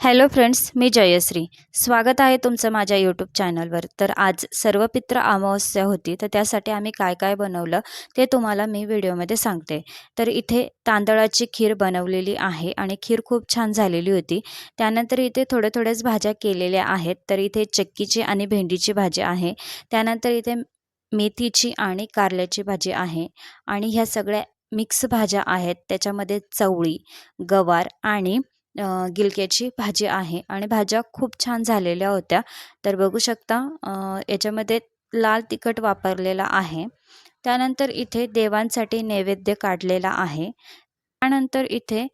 Hello friends मी जयश्री. स्वागत आहे तुमचं माझ्या यूट्यूब चॅनलवर तर आज सर्व पित्र अमावस्या होती तर त्यासाठी आम्ही काय काय बनवलं ते तुम्हाला मी व्हिडिओमध्ये सांगते. तर इथे तांदळाची खीर बनवलेली आहे आणि खीर खूप छान झालेली होती. त्यानंतर इथे थोड्या थोड्याच भाज्या केलेल्या आहेत. तर इथे चक्कीची आणि भेंडीची भाजी आहे. त्यानंतर इथे मेथीची आणि कारल्याची भाजी आहे. आणि ह्या सगळ्या मिक्स भाज्या आहेत. त्याच्यामध्ये चवळी गवार आणि गिलक्याची भाजी आहे. आणि भाज्या खूप छान झालेल्या होत्या. तर बघू शकता याच्यामध्ये लाल तिखट वापरलेला आहे. त्यानंतर इथे देवांसाठी नैवेद्य काढलेला आहे. त्यानंतर इथे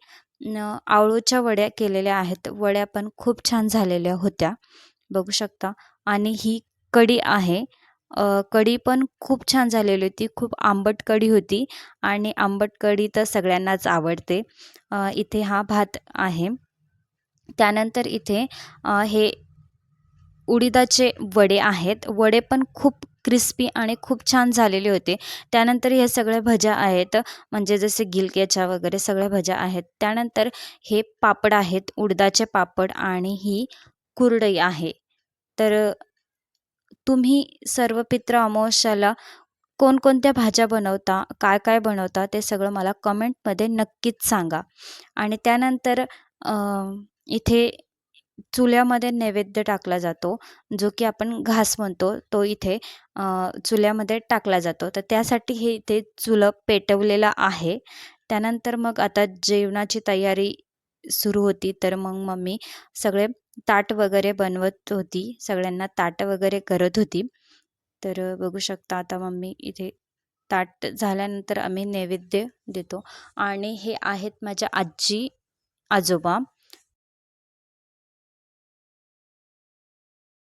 न आवळूच्या वड्या केलेल्या आहेत. वड्या पण खूप छान झालेल्या होत्या. बघू शकता. आणि ही कढी आहे. कढी पण खूप छान झालेली होती. खूप आंबट कढी होती आणि आंबट कढी तर सगळ्यांनाच आवडते. इथे हा भात आहे. त्यानंतर इथे हे उडीदाचे वडे आहेत. वडे पण खूप क्रिस्पी आणि खूप छान झालेले होते. त्यानंतर ह्या सगळ्या भज्या आहेत. म्हणजे जसे गिलक्याच्या वगैरे सगळ्या भज्या आहेत. त्यानंतर हे पापड आहेत. उडदाचे पापड आणि ही कुरडई आहे. तर तुम्ही सर्व पित्र अमावस्याला कोणकोणत्या भाज्या बनवता काय काय बनवता ते सगळं मला कमेंटमध्ये नक्कीच सांगा. आणि त्यानंतर इथे चुल्यामध्ये नैवेद्य टाकला जातो जो की आपण घास म्हणतो तो इथे चुल्यामध्ये टाकला जातो. तर त्यासाठी हे इथे चुलं पेटवलेलं आहे. त्यानंतर मग आता जेवणाची तयारी सुरू होती तर मग मम्मी सगळे ताट वगैरे बनवत होती. सगळ्यांना ताट वगैरे करत होती. तर बघू शकता आता मम्मी इथे ताट झाल्यानंतर आम्ही नैवेद्य देतो. आणि हे आहेत माझ्या आजी आजोबा.